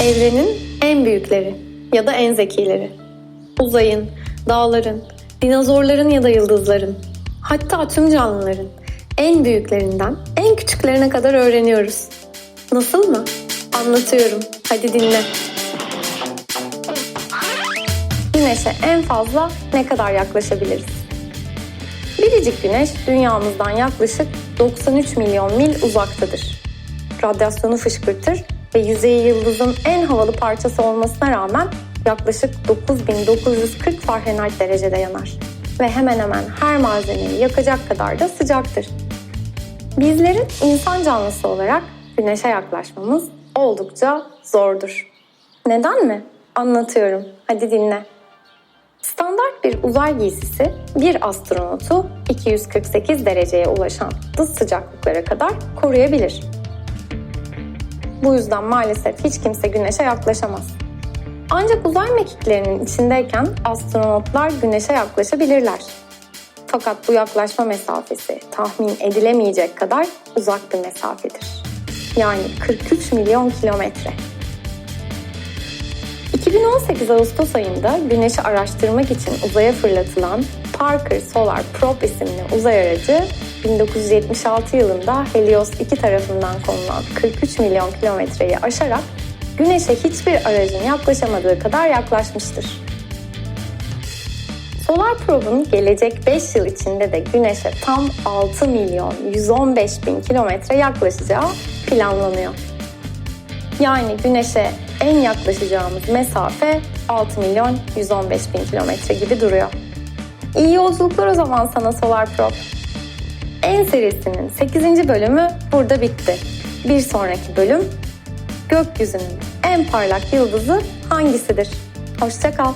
Evrenin en büyükleri ya da en zekileri. Uzayın, dağların, dinozorların ya da yıldızların, hatta tüm canlıların en büyüklerinden en küçüklerine kadar öğreniyoruz. Nasıl mı? Anlatıyorum. Hadi dinle. Güneşe en fazla ne kadar yaklaşabiliriz? Biricik Güneş dünyamızdan yaklaşık 93 milyon mil uzaktadır. Radyasyonu fışkırtır ve yüzeyi yıldızın en havalı parçası olmasına rağmen yaklaşık 9940 Fahrenheit derecede yanar ve hemen hemen her malzemeyi yakacak kadar da sıcaktır. Bizlerin insan canlısı olarak Güneşe yaklaşmamız oldukça zordur. Neden mi? Anlatıyorum. Hadi dinle. Standart bir uzay giysisi bir astronotu 248 dereceye ulaşan dış sıcaklıklara kadar koruyabilir. Bu yüzden maalesef hiç kimse güneşe yaklaşamaz. Ancak uzay mekiklerinin içindeyken astronotlar güneşe yaklaşabilirler. Fakat bu yaklaşma mesafesi tahmin edilemeyecek kadar uzak bir mesafedir. Yani 43 milyon kilometre. 2018 Ağustos ayında Güneş'i araştırmak için uzaya fırlatılan Parker Solar Probe isimli uzay aracı 1976 yılında Helios 2 tarafından konulan 43 milyon kilometreyi aşarak Güneş'e hiçbir aracın yaklaşamadığı kadar yaklaşmıştır. Solar Probe'un gelecek 5 yıl içinde de Güneş'e tam 6 milyon 115 bin kilometre yaklaşacağı planlanıyor. Yani Güneş'e en yaklaşacağımız mesafe 6 milyon 115 bin kilometre gibi duruyor. İyi yolculuklar o zaman sana Solar Probe. En serisinin 8. bölümü burada bitti. Bir sonraki bölüm gökyüzünün en parlak yıldızı hangisidir? Hoşçakal.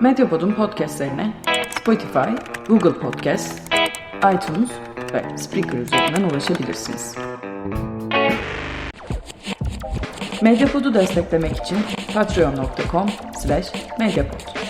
Medyapod'un podcastlerine Spotify, Google Podcast, iTunes ve Spreaker üzerinden ulaşabilirsiniz. Medyapod'u desteklemek için patreon.com slash medyapod.